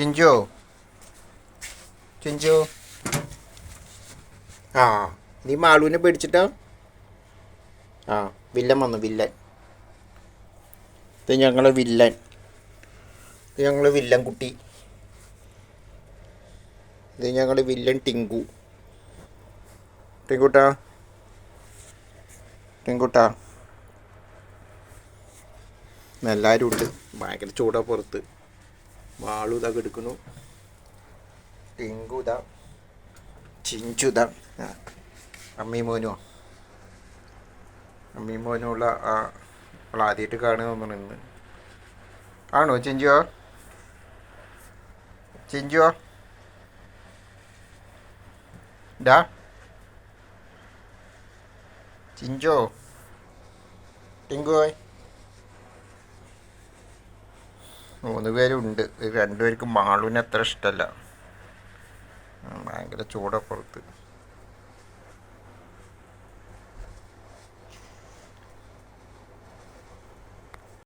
ചിഞ്ചു ചിഞ്ചു ആ നീ മാളുവിനെ പേടിച്ചിട്ടാ? ആ വില്ലൻ വന്നു വില്ലൻ. ഇത് ഞങ്ങളെ വില്ലൻ. ഇത് ഞങ്ങളെ വില്ലൻ കുട്ടി. ഇത് ഞങ്ങളെ വില്ലൻ ടിങ്കു. ടിങ്കുട്ടാ. ടിങ്കുട്ടാ. എല്ലാവരും ഉണ്ട് ഭയങ്കര ചൂടാ പുറത്ത്. വാളു ഇതാ എടുക്കുന്നു ടിങ്കു ഇതാ. ചിഞ്ചു ഇതാ. ആ, അവൾ ആദ്യമായിട്ട് കാണുക ഇന്ന് ആണോ ചിഞ്ചുവോ? ചിഞ്ചുവോ? ഡാ ചിഞ്ചോ? ടിങ്കുവോയ് മൂന്ന് പേരുണ്ട്. രണ്ടുപേർക്ക് മാളുവിനെ അത്ര ഇഷ്ടമല്ല ഭയങ്കര ചൂടാ പുറത്ത്.